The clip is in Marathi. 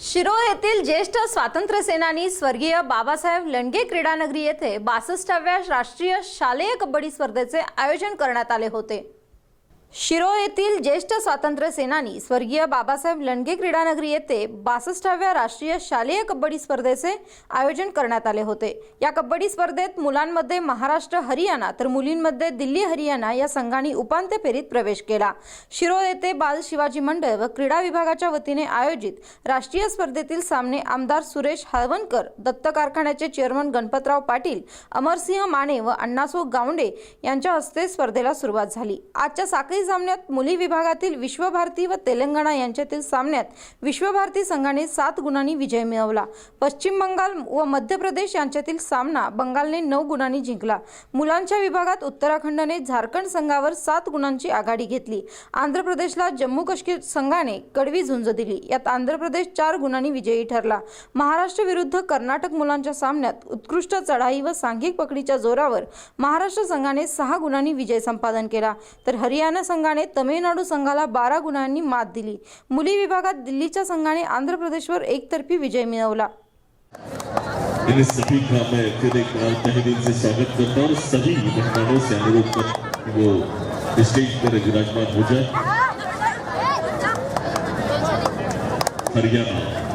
शिरोळ येथील ज्येष्ठ स्वातंत्र्य सेनानी स्वर्गीय बाबासाहेब लंडगे क्रीडानगरी येथे बासष्टाव्या राष्ट्रीय शालेय कबड्डी स्पर्धेचे आयोजन करण्यात आले होते. शिरोळ येथील ज्येष्ठ स्वातंत्र्य सेनानी स्वर्गीय बाबासाहेब लंडगे क्रीडानगरी येथे बासष्टाव्या राष्ट्रीय शालेय कबड्डी स्पर्धेचे आयोजन करण्यात आले होते. या कबड्डी स्पर्धेत मुलांमध्ये महाराष्ट्र हरियाणा तर मुलींमध्ये दिल्ली हरियाणा या संघांनी उपांत्य फेरीत प्रवेश केला. शिरोळ येथे बाल शिवाजी मंडळ व क्रीडा विभागाच्या वतीने आयोजित राष्ट्रीय स्पर्धेतील सामने आमदार सुरेश हळवणकर दत्त कारखान्याचे चेअरमन गणपतराव पाटील अमरसिंह माने व अण्णासो गावंडे यांच्या हस्ते स्पर्धेला सुरुवात झाली. आजच्या साखळी सामन्यात मुली विभागातील विश्वभारती व तेलंगणा यांच्यातील सामन्यात विश्वभारती संघाने सात गुणांनी विजय मिळवला. पश्चिम बंगाल व मध्य प्रदेश यांच्यातील सामना बंगालने नऊ गुणांनी जिंकला. मुलांच्या विभागात उत्तराखंडने झारखंड संघावर सात गुणांची आघाडी घेतली. आंध्र प्रदेशला जम्मू काश्मीर संघाने कडवी झुंज दिली. यात आंध्र प्रदेश चार गुणांनी विजयी ठरला. महाराष्ट्र विरुद्ध कर्नाटक मुलांच्या सामन्यात उत्कृष्ट चढाई व सांघिक पकडीच्या जोरावर महाराष्ट्र संघाने सहा गुणांनी विजय संपादन केला. तर हरियाणा संघाने तमिळनाडू संघाला बारा गुणांनी मात दिली. मुली विभागात दिल्लीच्या संघाने आंध्र प्रदेशवर एकतर्फी विजय मिळवला. सभी का मैं तहे दिल से स्वागत करता. हूँ सभी मेहमानों से अनुरोध कर वो स्टेज पर विराजमान हो जाए. हरियाणा.